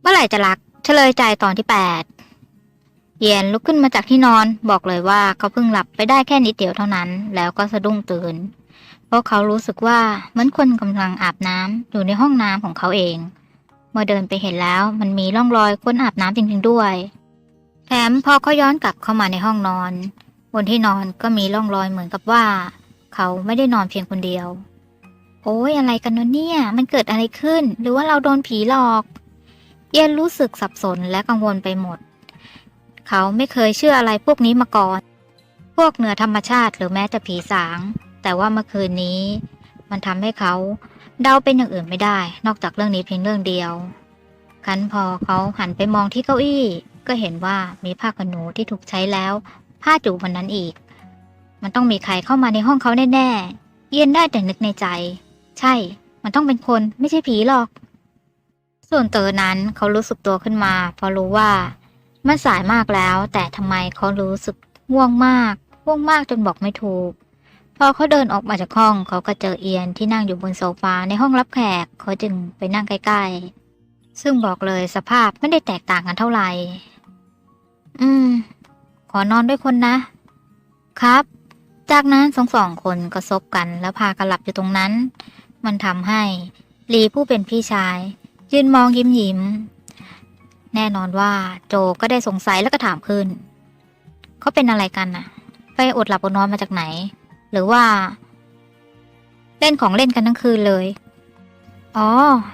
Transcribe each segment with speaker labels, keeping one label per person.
Speaker 1: เมื่อไหร่จะรักเฉลยใจตอนที่แปดเยียนลุกขึ้นมาจากที่นอนบอกเลยว่าเขาเพิ่งหลับไปได้แค่นิดเดียวเท่านั้น แล้วก็สะดุ้งตื่น เพราะเขารู้สึกว่าเหมือนคนกำลังอาบน้ำอยู่ในห้องน้ำของเขาเอง เมื่อเดินไปเห็นแล้วมันมีร่องรอยคนอาบน้ำจริงๆด้วย แถมพอเขาย้อนกลับเข้ามาในห้องนอน บนที่นอนก็มีร่องรอยเหมือนกับว่า เขาไม่ได้นอนเพียงคนเดียว โอ้ยอะไรกันวะเนี่ย มันเกิดอะไรขึ้น หรือว่าเราโดนผีหลอก เยนรู้สึกสับสนและกังวลไปหมด เขาไม่เคยเชื่ออะไรพวกนี้มาก่อน พวกเหนือธรรมชาติหรือแม้แต่ผีสาง แต่ว่าเมื่อคืนนี้ มันทำให้เขาเดาเป็นอย่างอื่นไม่ได้ นอกจากเรื่องนี้เพียงเรื่องเดียวคันพอเขาหันไปมองที่เก้าอี้ ก็เห็นว่ามีผ้าขนหนูที่ถูกใช้แล้ว ผ้าจูบนนั้นอีก มันต้องมีใครเข้ามาในห้องเขาแน่ๆ เย็นได้แต่นึกในใจ ใช่ มันต้องเป็นคนไม่ใช่ผีหรอก ส่วนเตอนั้นเขารู้สึกตัวขึ้นมาเพราะรู้ว่ามันสายมากแล้ว แต่ทำไมเขารู้สึกง่วงมากง่วงมากจนบอกไม่ถูก พอเขาเดินออกมาจากห้องเขาก็เจอเอียนที่นั่งอยู่บนโซฟาในห้องรับแขกเขาจึงไปนั่งใกล้ๆ ซึ่งบอกเลยสภาพไม่ได้แตกต่างกันเท่าไหร่ อืม ขอนอนด้วยคนนะ ครับ จากนั้นสองสองคนก็ซบกันแล้วพากันหลับอยู่ตรงนั้น มันทำให้ลีผู้เป็นพี่ชาย ยืนมองยิ้มยิ้ม แน่นอนว่าโจก็ได้สงสัยแล้วก็ถามขึ้น เขาเป็นอะไรกันน่ะ ไปอดหลับอดนอนมาจากไหน หรือว่า เล่นของเล่นกันทั้งคืนเลย อ๋อ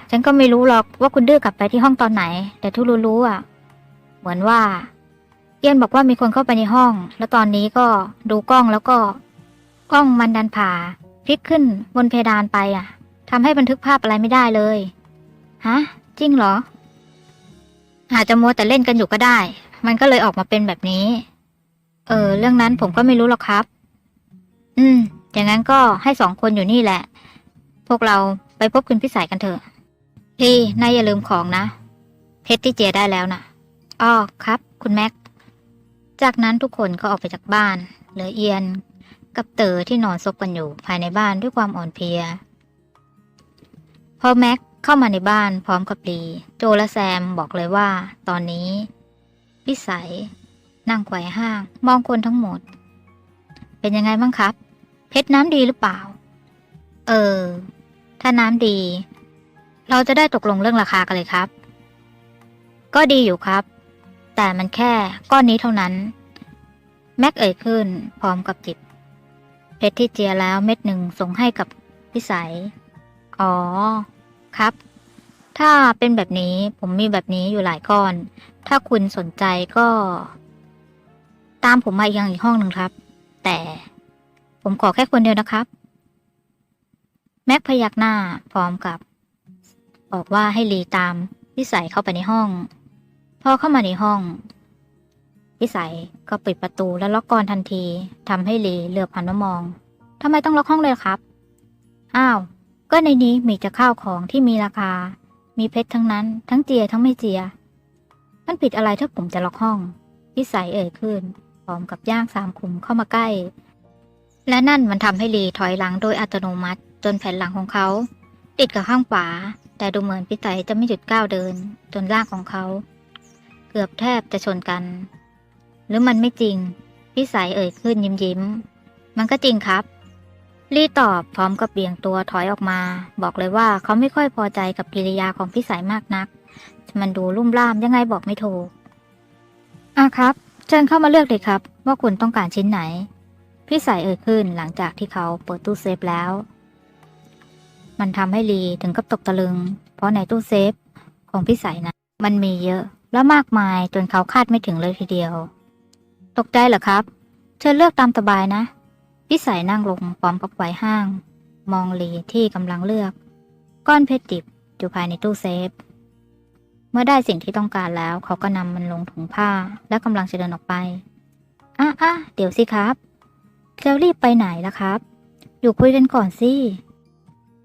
Speaker 1: ฉันก็ไม่รู้หรอกว่าคุณดื้อกลับไปที่ห้องตอนไหน แต่ทุรู้รู้อะ เหมือนว่าเย็นบอกว่ามีคนเข้าไปในห้อง แล้วตอนนี้ก็ดูกล้องแล้วก็ กล้องมันดันผ่าพลิกขึ้นบนเพดานไปอะทำให้บันทึกภาพอะไรไม่ได้เลย ฮะ จริงเหรอ อาจจะมัวแต่เล่นกันอยู่ก็ได้ มันก็เลยออกมาเป็นแบบนี้ เออ เรื่องนั้นผมก็ไม่รู้หรอกครับ อืม อย่างนั้นก็ให้สองคนอยู่นี่แหละ พวกเราไปพบคุณพิสัยกันเถอะ พี่นายอย่าลืมของนะ เพชรที่เจได้แล้วนะอ้อครับ คุณแม็ก จากนั้นทุกคนก็ออกไปจากบ้าน เหลือเอียน กับเต๋อที่นอนซบกันอยู่ภายในบ้านด้วยความอ่อนเพลีย พอแม็ก เข้ามาในบ้านพร้อมกับลีโจและแซมบอกเลยว่า ตอนนี้ พิสัย นั่งไขว่ห้าง มองคนทั้งหมด เป็นยังไงบ้างครับ เพชรน้ำดีหรือเปล่า เออ ถ้าน้ำดี เราจะได้ตกลงเรื่องราคากันเลยครับ ก็ดีอยู่ครับ แต่มันแค่ก้อนนี้เท่านั้น แม็กเอ่ยขึ้น พร้อมกับจิบเพชรที่เจียแล้วเม็ดหนึ่งส่งให้กับพิสัย อ๋อ ครับ ถ้าเป็นแบบนี้ผมมีแบบนี้อยู่หลายก้อน ถ้าคุณสนใจก็ ตามผมมายังอีกห้องหนึ่งครับ แต่ผมขอแค่คนเดียวนะครับ แม็กพยักหน้าพร้อมกับ บอกว่าให้ลีตามพิสัยเข้าไปในห้อง พอเข้ามาในห้องพิสัยก็ปิดประตูและล็อกกรทันทีทำให้ลีเหลือบหันมามองทำไมต้องล็อกห้องเลยครับ อ้าว ก็ในนี้มีแต่ข้าวของที่มีราคา มีเพชรทั้งนั้น ทั้งเจียทั้งไม่เจีย มันผิดอะไรถ้าผมจะล็อกห้องพิสัยเอ่ยขึ้นพร้อมกับย่างสามขุมเข้ามาใกล้ และนั่นมันทำให้ลีถอยหลังโดยอัตโนมัติ จนแผ่นหลังของเขา ติดกับข้างขวาแต่ดูเหมือนพิสัยจะไม่หยุดก้าวเดิน จนร่างของเขา เกือบแทบจะชนกัน หรือมันไม่จริงพิสัยเอ่ยขึ้นยิ้มยิ้มมันก็จริงครับ ลี่ตอบพร้อมกับเบี่ยงตัวถอยออกมา บอกเลยว่าเขาไม่ค่อยพอใจกับกิริยาของพิสัยมากนัก มันดูลุ่มล่ามยังไงบอกไม่ถูกอะครับ เชิญเข้ามาเลือกเลยครับ ว่าคุณต้องการชิ้นไหนพิสัยเอ่ยขึ้นหลังจากที่เขาเปิดตู้เซฟแล้ว มันทำให้ลีถึงกับตกตะลึง เพราะในตู้เซฟของพิสัยนะมันมีเยอะ และมากมายจนเขาคาดไม่ถึงเลยทีเดียว ตกใจเหรอครับ เชิญเลือกตามสบายนะ พิสัยนั่งลงพร้อมกับไขว่ห้าง มองลีที่กำลังเลือก ก้อนเพชรดิบอยู่ภายในตู้เซฟ เมื่อได้สิ่งที่ต้องการแล้ว เขาก็นำมันลงถุงผ้าและกำลังจะเดินออกไปอะอะเดี๋ยวสิครับจะรีบไปไหนล่ะครับ อยู่คุยกันก่อนสิ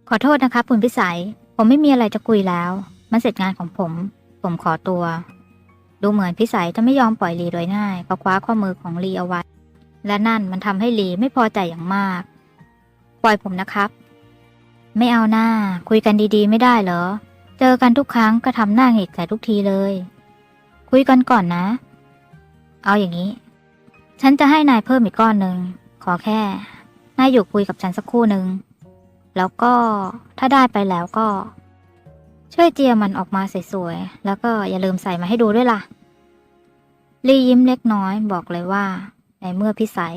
Speaker 1: ขอโทษนะครับคุณพิสัย ผมไม่มีอะไรจะคุยแล้ว มันเสร็จงานของผม ผมขอตัว ดูเหมือนพิสัยจะไม่ยอมปล่อยลีโดยง่ายเขาคว้าข้อมือของลีเอาไว้ และนั่นมันทำให้ลีไม่พอใจอย่างมาก ปล่อยผมนะครับ ไม่เอาหน้า คุยกันดีๆ ไม่ได้เหรอ เจอกันทุกครั้งก็ทำหน้าเหงกใส่ทุกทีเลย คุยกันก่อนนะ เอาอย่างนี้ ฉันจะให้นายเพิ่มอีกก้อนหนึ่ง ขอแค่ นายอยู่คุยกับฉันสักครู่หนึ่ง แล้วก็ถ้าได้ไปแล้วก็ ช่วยเจียมันออกมาสวยๆ แล้วก็อย่าลืมใส่มาให้ดูด้วยล่ะ ลียิ้มเล็กน้อยบอกเลยว่า ในเมื่อพิสัย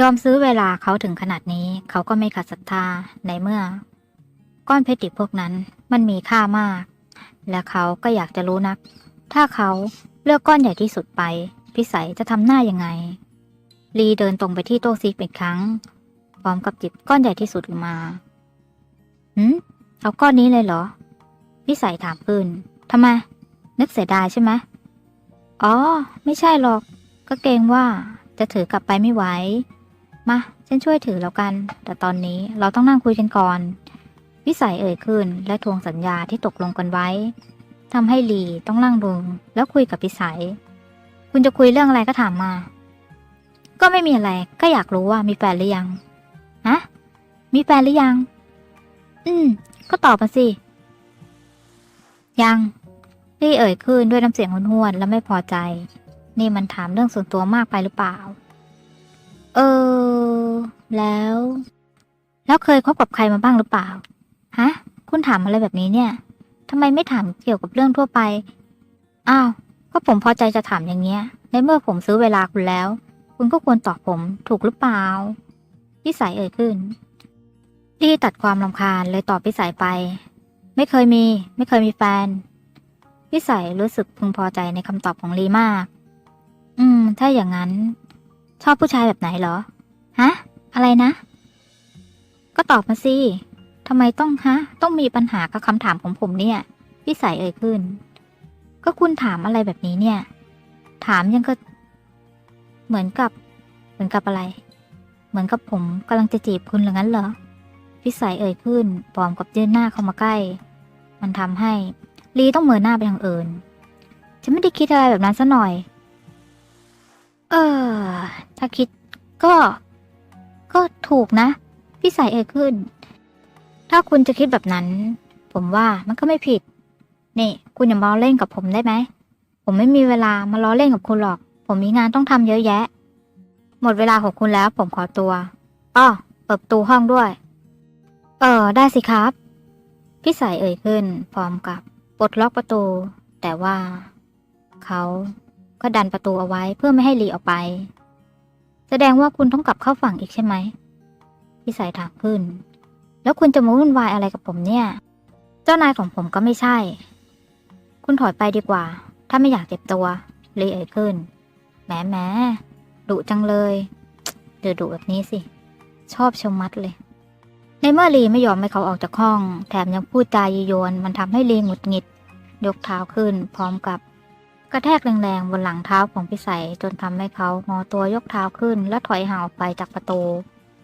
Speaker 1: ยอมซื้อเวลาเขาถึงขนาดนี้ เขาก็ไม่ขัดศรัทธาในเมื่อ ก้อนเพชรดิบพวกนั้นมันมีค่ามาก และเขาก็อยากจะรู้นัก ถ้าเขาเลือกก้อนใหญ่ที่สุดไป พิสัยจะทำหน้ายังไง ลีเดินตรงไปที่โต๊ะซีกอีกครั้ง พร้อมกับจิบก้อนใหญ่ที่สุดออกมาหืมเอาก้อนนี้เลยเหรอ พิสัยถามปืนทำไม นึกเสียดายใช่ไหมอ๋อ ไม่ใช่หรอก ก็เกรงว่า จะถือกลับไปไม่ไหว มา ฉันช่วยถือแล้วกัน แต่ตอนนี้เราต้องนั่งคุยกันก่อน วิสัยเอ่ยขึ้นและทวงสัญญาที่ตกลงกันไว้ทำให้ลีต้องนั่งลงแล้วคุยกับพิสัย คุณจะคุยเรื่องอะไรก็ถามมา ก็ไม่มีอะไร ก็อยากรู้ว่ามีแฟนหรือยัง ฮะ มีแฟนหรือยัง อืม ก็ตอบมาสิ ยังลี่เอ่ยขึ้นด้วยน้ำเสียงห้วนๆและไม่พอใจ นี่มันถามเรื่องส่วนตัวมากไปหรือเปล่า เออ แล้ว แล้วเคยคบกับใครมาบ้างหรือเปล่า ฮะ คุณถามอะไรแบบนี้เนี่ยทำไมไม่ถามเกี่ยวกับเรื่องทั่วไป อ้าว ก็ผมพอใจจะถามอย่างเงี้ย ในเมื่อผมซื้อเวลาคุณแล้ว คุณก็ควรตอบผมถูกหรือเปล่าพิสัยเอ่ยขึ้นลี่ตัดความลำคาญเลยตอบพิสัยไป ไม่เคยมี ไม่เคยมีแฟนพิสัยรู้สึกพึงพอใจในคำตอบของลีมาก อืม ถ้าอย่างนั้น ชอบผู้ชายแบบไหนเหรอ ฮะ อะไรนะ ก็ตอบมาสิทำไมต้องฮะ ต้องมีปัญหากับคำถามของผมเนี่ยพิสัยเอ่ยขึ้น ก็คุณถามอะไรแบบนี้เนี่ย ถามยังก็ เหมือนกับ เหมือนกับอะไร เหมือนกับผมกำลังจะจีบคุณหรืองั้นเหรอพิสัยเอ่ยขึ้นพร้อมกับยื่นหน้าเข้ามาใกล้ มันทำให้ลีต้องเมินหน้าไปทางอื่นฉันไม่ได้คิดอะไรแบบนั้นซะหน่อย เออ ถ้าคิดก็ ก็ถูกนะ พี่สายเอ่ยขึ้น ถ้าคุณจะคิดแบบนั้น ผมว่ามันก็ไม่ผิด นี่ คุณอย่ามาล้อเล่นกับผมได้ไหม ผมไม่มีเวลามาล้อเล่นกับคุณหรอก ผมมีงานต้องทำเยอะแยะ หมดเวลาของคุณแล้วผมขอตัวอ้อเปิดประตูห้องด้วย เออ ได้สิครับ พี่สายเอ่ยขึ้น พร้อมกับปลดล็อกประตู แต่ว่า เขา ก็ดันประตูเอาไว้เพื่อไม่ให้ลีออกไป แสดงว่าคุณต้องกลับเข้าฝั่งอีกใช่ไหมพี่สายถามขึ้น แล้วคุณจะมาวุ่นวายอะไรกับผมเนี่ย เจ้านายของผมก็ไม่ใช่ คุณถอยไปดีกว่า ถ้าไม่อยากเจ็บตัวลีเอ่ยขึ้นแหมแหมดุจังเลยเดือดุแบบนี้สิ ชอบชะมัดเลย ในเมื่อลีไม่ยอมให้เขาออกจากห้อง แถมยังพูดจายีโยน มันทำให้ลีหงุดหงิด ยกเท้าขึ้น พร้อมกับ กระแทกแรงๆบนหลังเท้าของพี่ใสจนทำให้เขางอตัวยกเท้าขึ้น และถอยห่างออกไปจากประตู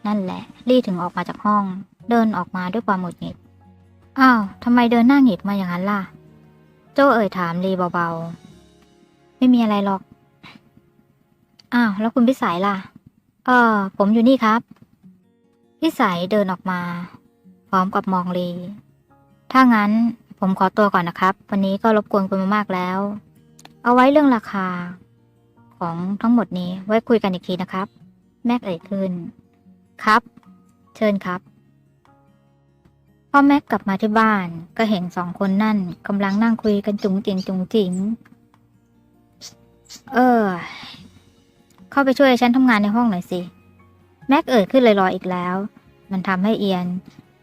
Speaker 1: นั่นแหละ ลี่ถึงออกมาจากห้อง เดินออกมาด้วยความหงุดหงิดอ้าวทำไมเดินหน้าหงิดมาอย่างนั้นล่ะ โจเอ่ยถามลีเบาๆ ไม่มีอะไรหรอก อ้าว แล้วคุณพิสัยล่ะ เออ ผมอยู่นี่ครับ พิสัยเดินออกมา พร้อมกับมองลี ถ้างั้นผมขอตัวก่อนนะครับ วันนี้ก็รบกวนคุณมามากแล้ว เอาไว้เรื่องราคา ของทั้งหมดนี้ไว้คุยกันอีกทีนะครับ แม็กเอ่ยขึ้น ครับ เชิญครับพ่อแม็กกลับมาที่บ้านก็เห็นสองคนนั่นกำลังนั่งคุยกันจุงจิงจุงจิ๋งเออ เข้าไปช่วยฉันทำงานในห้องหน่อยสิ แม็กเอ่ยขึ้นลอยๆอีกแล้ว มันทำให้เอียน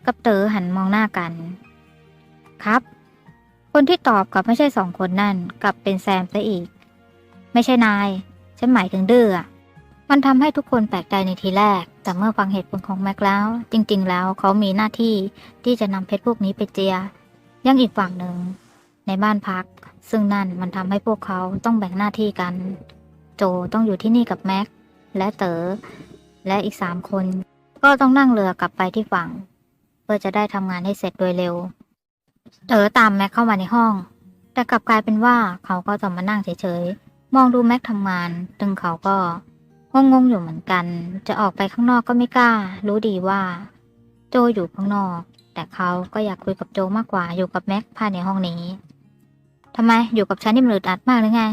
Speaker 1: กับเต๋อหันมองหน้ากัน ครับ คนที่ตอบกลับไม่ใช่สองคนนั่น กลับเป็นแซมซะอีก ไม่ใช่นาย ฉันหมายถึงดื้ออะมันทำให้ทุกคนแปลกใจในทีแรก แต่เมื่อฟังเหตุผลของแม็กแล้ว จริง ๆ แล้วเขามีหน้าที่ที่จะนำเพชรพวกนี้ไปเจีย ยังอีกฝั่งหนึ่ง ในบ้านพัก ซึ่งนั่นมันทำให้พวกเขาต้องแบ่งหน้าที่กัน โจต้องอยู่ที่นี่กับแม็กและเต๋อและอีกสามคน ก็ต้องนั่งเรือกลับไปที่ฝั่ง เพื่อจะได้ทำงานให้เสร็จโดยเร็ว เต๋อตามแม็กเข้ามาในห้อง แต่กลับกลายเป็นว่าเขาก็จะมานั่งเฉยๆ มองดูแม็กทำงานซึ่งเขาก็งงๆอยู่เหมือนกัน จะออกไปข้างนอกก็ไม่กล้า รู้ดีว่า โจอยู่ข้างนอก แต่เขาก็อยากคุยกับโจมากกว่าอยู่กับแม็กภายในห้องนี้ทำไมอยู่กับฉันนี่มันอึดอัดมากหรือไง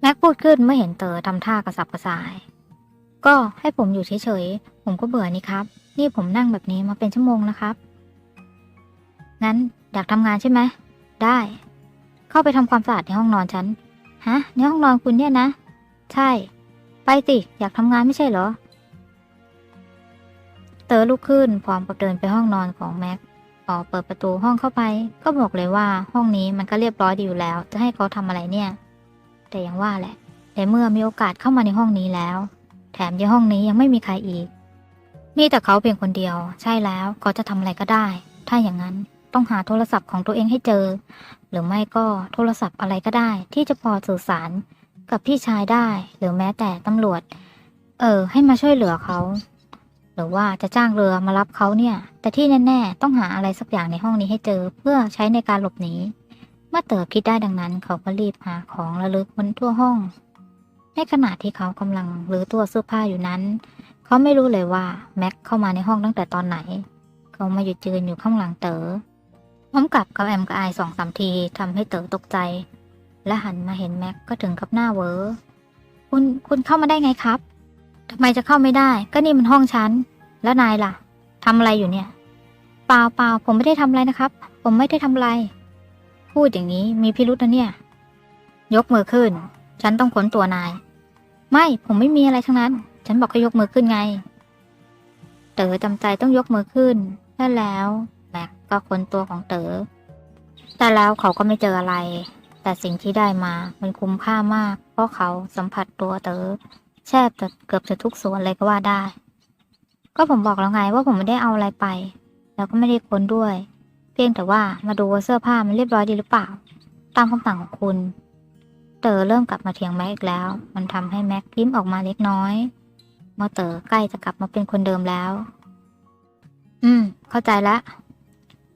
Speaker 1: แม็กพูดขึ้นเมื่อเห็นเต๋อทำท่ากระสับกระส่าย ก็ให้ผมอยู่เฉยๆ ผมก็เบื่อนี่ครับ นี่ผมนั่งแบบนี้มาเป็นชั่วโมงนะครับ งั้นอยากทำงานใช่ไหม ได้ เข้าไปทำความสะอาดในห้องนอนฉัน ฮะ ในห้องนอนคุณเนี่ยนะ ใช่ ไปสิ อยากทำงานไม่ใช่เหรอ เต๋อลุกขึ้นพร้อมกับเดินไปห้องนอนของแม็กพอเปิดประตูห้องเข้าไป ก็บอกเลยว่าห้องนี้มันก็เรียบร้อยดีอยู่แล้ว จะให้เขาทำอะไรเนี่ย แต่ยังว่าแหละแต่เมื่อมีโอกาสเข้ามาในห้องนี้แล้ว แถมในห้องนี้ยังไม่มีใครอีก มีแต่เขาเพียงคนเดียว ใช่แล้วเขาจะทำอะไรก็ได้ ถ้าอย่างนั้น ต้องหาโทรศัพท์ของตัวเองให้เจอ หรือไม่ก็โทรศัพท์อะไรก็ได้ ที่จะพอสื่อสารกับพี่ชายได้ หรือแม้แต่ตำรวจ เออ ให้มาช่วยเหลือเขา หรือว่าจะจ้างเรือมารับเขาเนี่ย แต่ที่แน่ๆ ต้องหาอะไรสักอย่างในห้องนี้ให้เจอ เพื่อใช้ในการหลบหนี เมื่อเต๋อคิดได้ดังนั้น เขาก็รีบหาของระลึกบนทั่วห้อง ในขณะที่เขากำลังรื้อตัวเสื้อผ้าอยู่นั้น เขาไม่รู้เลยว่าแม็กเข้ามาในห้องตั้งแต่ตอนไหน เขามาหยุดยืนอยู่ข้างหลังเต๋อ พร้อมกับกับแอมกับไอสองสามทีทำให้เต๋อตกใจ และหันมาเห็นแม็กก็ถึงกับหน้าเวอคุณคุณเข้ามาได้ไงครับทำไมจะเข้าไม่ได้ ก็นี่มันห้องฉัน แล้วนายล่ะทำอะไรอยู่เนี่ย เปล่าเปล่าผมไม่ได้ทำอะไรนะครับ ผมไม่ได้ทำอะไร พูดอย่างนี้มีพิรุษนะเนี่ย ยกมือขึ้น ฉันต้องค้นตัวนาย ไม่ผมไม่มีอะไรทั้งนั้น ฉันบอกให้ยกมือขึ้นไง เต๋อจำใจต้องยกมือขึ้นและแล้ว แม็กก็ค้นตัวของเต๋อ แต่แล้วเขาก็ไม่เจออะไร แต่สิ่งที่ได้มามันคุ้มค่ามาก เพราะเขาสัมผัสตัวเต๋อแทบจะเกือบจะทุกส่วนเลยก็ว่าได้ ก็ผมบอกแล้วไงว่าผมไม่ได้เอาอะไรไป แล้วก็ไม่ได้ค้นด้วย เพียงแต่ว่ามาดูว่าเสื้อผ้ามันเรียบร้อยดีหรือเปล่า ตามคำสั่งของคุณ เต๋อเริ่มกลับมาเถียงแม็กอีกแล้ว มันทำให้แม็กยิ้มออกมาเล็กน้อยเมื่อเต๋อใกล้จะกลับมาเป็นคนเดิมแล้ว อืม เข้าใจละ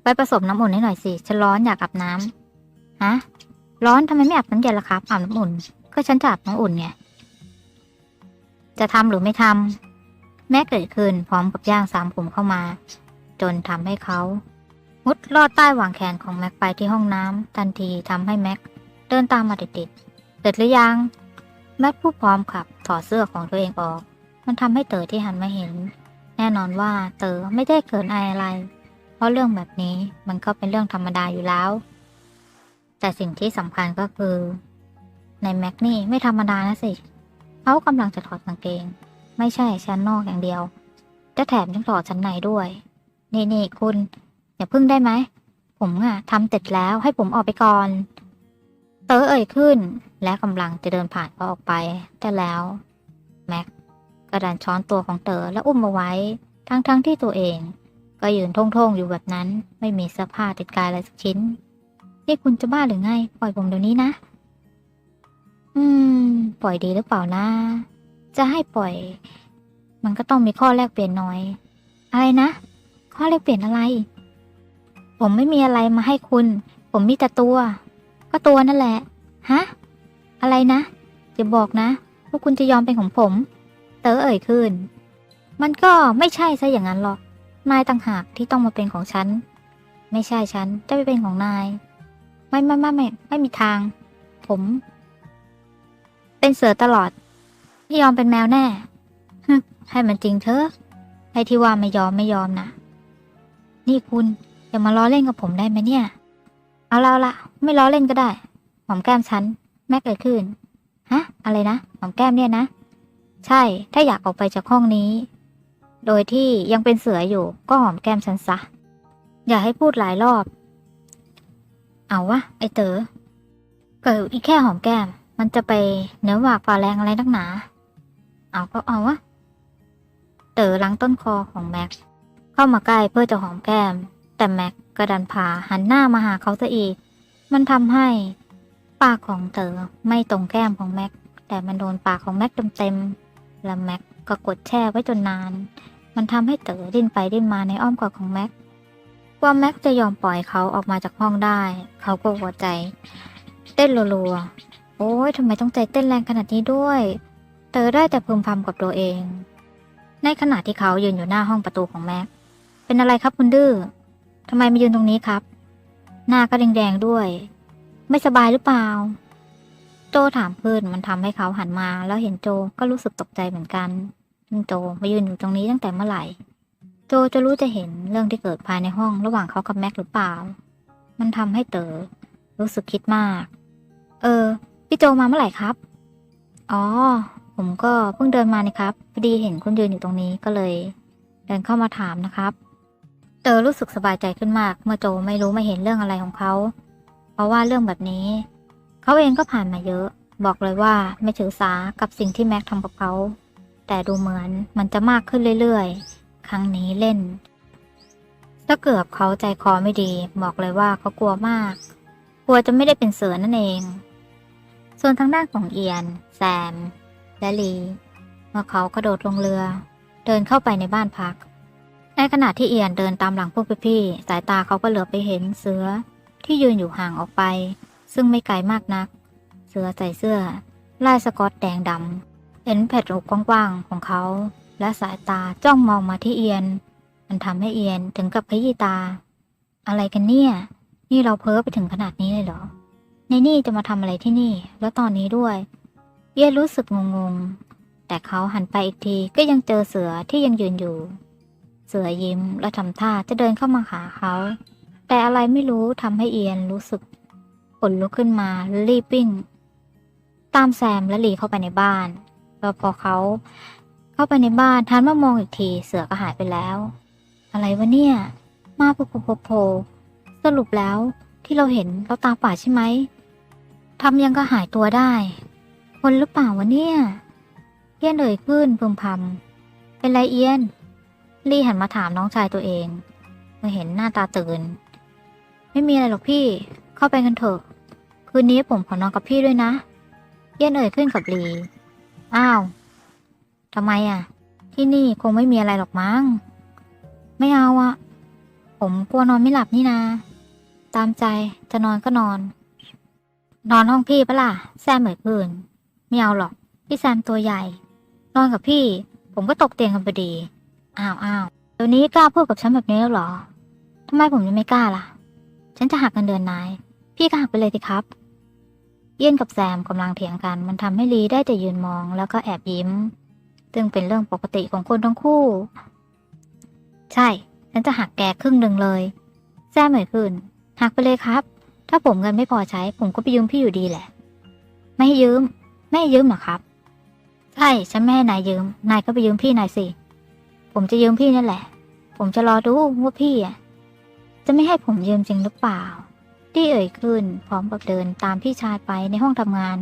Speaker 1: ไปผสมน้ำอุ่นให้หน่อยสิ ฉันร้อนอยากอาบน้ำฮะ ร้อนทำไมไม่อาบน้ำเย็นล่ะครับ อาบน้ำอุ่น ก็ฉันจะอาบน้ำอุ่นไง จะทำหรือไม่ทำ แม็กเกิดขึ้นพร้อมกับย่างสามผมเข้ามา จนทำให้เขามุดลอดใต้หว่างแขนของแม็กไปที่ห้องน้ำทันทีทำให้แม็กเดินตามมาติดๆเสร็จหรือยัง แม็กพูดพร้อมกับถอดเสื้อของตัวเองออก มันทำให้เต๋อที่หันมาเห็น แน่นอนว่าเต๋อไม่ได้เกินอายอะไร เพราะเรื่องแบบนี้มันก็เป็นเรื่องธรรมดาอยู่แล้ว แต่สิ่งที่สำคัญก็คือ ในแม็กนี่ไม่ธรรมดานะสิ เขากำลังจะถอดกางเกง ไม่ใช่ชั้นนอกอย่างเดียว จะแถมยังถอดชั้นในด้วย นี่นี่คุณ อย่าพึ่งได้ไหม ผมอะทำเสร็จแล้วให้ผมออกไปก่อน เต๋อเอ่ยขึ้น และกำลังจะเดินผ่านเขาออกไป แต่แล้วแม็กก็ดันช้อนตัวของเต๋อและอุ้มมาไว้ ทั้งๆทที่ตัวเอง ก็ยืนท่งๆอยู่แบบนั้น ไม่มีเสื้อผ้าติดกายอะไรสักชิ้น นี่คุณจะบ้าหรือไง ปล่อยผมเดี๋ยวนี้นะ อืม ปล่อยดีหรือเปล่านะ จะให้ปล่อย มันก็ต้องมีข้อแลกเปลี่ยนน้อย อะไรนะ ข้อแลกเปลี่ยนอะไร ผมไม่มีอะไรมาให้คุณ ผมมีแต่ตัว ก็ตัวนั่นแหละ ฮะ อะไรนะอย่าบอกนะว่าคุณจะยอมเป็นของผม เต๋อเอ่ยขึ้น มันก็ไม่ใช่ซะอย่างนั้นหรอก นายต่างหากที่ต้องมาเป็นของฉัน ไม่ใช่ฉันจะไปเป็นของนาย ไม่ไม่ไม่ไม่ไม่มีทาง ผม เป็นเสือตลอด ไม่ยอมเป็นแมวแน่ให้มันจริงเถอะไอ้ที่ว่าไม่ยอมไม่ยอมนะนี่คุณอย่ามาล้อเล่นกับผมได้ไหมเนี่ย เอาแล้วละไม่ล้อเล่นก็ได้ หอมแก้มฉันแม็กเกิดขึ้น ฮะ อะไรนะ หอมแก้มเนี่ยนะ ใช่ ถ้าอยากออกไปจากห้องนี้ โดยที่ยังเป็นเสืออยู่ก็หอมแก้มฉันซะ อย่าให้พูดหลายรอบ เอาวะไอเต๋อเกิดอีกแค่หอมแก้ม มันจะไปเนื้อหวากฝ่าแรงอะไรนักหนา เอาก็เอาวะเต๋อล้างต้นคอของแม็กเข้ามาใกล้เพื่อจะหอมแก้ม แต่แม็กกระดันพาหันหน้ามาหาเขาซะอีก มันทำให้ปากของเต๋อไม่ตรงแก้มของแม็กแต่มันโดนปากของแม็กเต็มๆและแม็กก็กดแช่ไว้จนนาน มันทำให้เต๋อดิ้นไปดิ้นมาในอ้อมกอดของแม็กกว่าแม็กจะยอมปล่อยเขาออกมาจากห้องได้ เขาก็หัวใจ เต้นรัวๆ โอ้ยทำไมต้องใจเต้นแรงขนาดนี้ด้วย เต๋อได้แต่พึมพำกับตัวเอง ในขณะที่เขายืนอยู่หน้าห้องประตูของแม็ก เป็นอะไรครับคุณดื้อทำไมมายืนตรงนี้ครับ หน้าก็แดงๆด้วย ไม่สบายหรือเปล่า โจถามเพื่อนมันทำให้เขาหันมา แล้วเห็นโจก็รู้สึกตกใจเหมือนกัน โจมายืนอยู่ตรงนี้ตั้งแต่เมื่อไหร่ โจจะรู้จะเห็นเรื่องที่เกิดภายในห้องระหว่างเขากับแม็กหรือเปล่า มันทำให้เต๋อรู้สึกคิดมาก เออ พี่โจมาเมื่อไหร่ครับ อ๋อ ผมก็เพิ่งเดินมานี่ครับ พอดีเห็นคุณยืนอยู่ตรงนี้ก็เลย เดินเข้ามาถามนะครับ เต๋อรู้สึกสบายใจขึ้นมาก เมื่อโจไม่รู้ไม่เห็นเรื่องอะไรของเขา เพราะว่าเรื่องแบบนี้ เขาเองก็ผ่านมาเยอะ บอกเลยว่าไม่ถือสากับสิ่งที่แม็กทำกับเขา แต่ดูเหมือนมันจะมากขึ้นเรื่อยๆ ครั้งนี้เล่นถ้าเกือบเขาใจคอไม่ดี บอกเลยว่าเขากลัวมาก กลัวจะไม่ได้เป็นเสือนั่นเอง ส่วนทางด้านของเอียน แซม และลีเมื่อเขากระโดดลงเรือ เดินเข้าไปในบ้านพัก ในขณะที่เอียนเดินตามหลังพวกพี่ๆสายตาเขาก็เหลือบไปเห็นเสือที่ยืนอยู่ห่างออกไป ซึ่งไม่ไกลมากนัก เสือใส่เสื้อลายสกอตแดงดำ เห็นแผ่นอกกว้างๆของเขา และสายตาจ้องมองมาที่เอียน มันทำให้เอียนถึงกับขยี้ตา อะไรกันเนี่ย นี่เราเพ้อไปถึงขนาดนี้เลยเหรอ ในนี่จะมาทำอะไรที่นี่ แล้วตอนนี้ด้วย เอียนรู้สึกงงๆ แต่เขาหันไปอีกทีก็ยังเจอเสือที่ยังยืนอยู่ เสือยิ้มและทำท่าจะเดินเข้ามาหาเขา แต่อะไรไม่รู้ทำให้เอียนรู้สึกขนลุกขึ้นมารีบวิ่ง ตามแซมและหลีเข้าไปในบ้าน แล้วพอเขาเข้าไปในบ้านทันมามองอีกทีเสือก็หายไปแล้ว อะไรวะเนี่ย มาโผล่โผล่โผสรุปแล้วที่เราเห็นเราตาป่าใช่ไหมทำยังก็หายตัวได้ คนหรือเปล่าวะเนี่ยเอียนเอ่ยขึ้นพึมพำเป็นไรเอียน ลี่หันมาถามน้องชายตัวเองเมื่อเห็นหน้าตาตื่น ไม่มีอะไรหรอกพี่ เข้าไปกันเถอะ คืนนี้ผมขอนอนกับพี่ด้วยนะ เอี้ยนเอ่ยขึ้นกับลี อ้าวทำไมอะ ที่นี่คงไม่มีอะไรหรอกมั้ง ไม่เอาอะผมกลัวนอนไม่หลับนี่นา ตามใจจะนอนก็นอน นอนห้องพี่ปะล่ะ แซมเอ่ยขึ้นไม่เอาหรอก พี่แซมตัวใหญ่ นอนกับพี่ ผมก็ตกเตียงกันพอดี อ้าวอ้าวเดี๋ยวนี้กล้าพูดกับฉันแบบนี้แล้วหรอทำไมผมยังไม่กล้าล่ะ ฉันจะหักเงินเดือนนาย พี่ก็หักไปเลยสิครับ เยี่ยนกับแซมกำลังเถียงกัน มันทำให้ลีได้แต่ยืนมองแล้วก็แอบยิ้ม ซึ่งเป็นเรื่องปกติของคนทั้งคู่ ใช่ ฉันจะหักแกครึ่งหนึ่งเลย แซมเหมยขึ้น หักไปเลยครับ ถ้าผมเงินไม่พอใช้ ผมก็ไปยืมพี่อยู่ดีแหละ ไม่ให้ยืม ไม่ยืมหรอครับ ใช่ ฉันไม่ให้นายยืม นายก็ไปยืมพี่นายสิ ผมจะยืมพี่นั่นแหละ ผมจะรอดูว่าพี่อะจะไม่ให้ผมยืมจริงหรือเปล่า ที่เอ่ยขึ้นพร้อมกับเดินตามพี่ชายไปในห้องทำงาน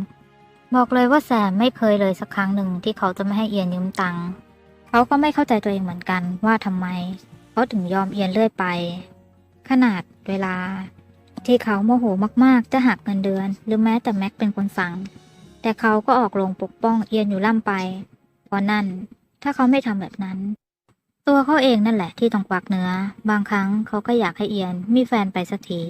Speaker 1: บอกเลยว่าแซมไม่เคยเลยสักครั้งหนึ่งที่เขาจะไม่ให้เอียนยืมตังค์เขาก็ไม่เข้าใจตัวเองเหมือนกันว่าทำไมเขาถึงยอมเอียนเรื่อยไป ขนาดเวลา ที่เขาโมโหมากๆ จะหักเงินเดือน หรือแม้แต่แม็กเป็นคนสั่ง แต่เขาก็ออกลงปกป้องเอียนอยู่ล่ำไปเพราะนั่นถ้าเขาไม่ทำแบบนั้น ตัวเขาเองนั่นแหละที่ต้องควักเนื้อ บางครั้งเขาก็อยากให้เอียนมีแฟนไปสักที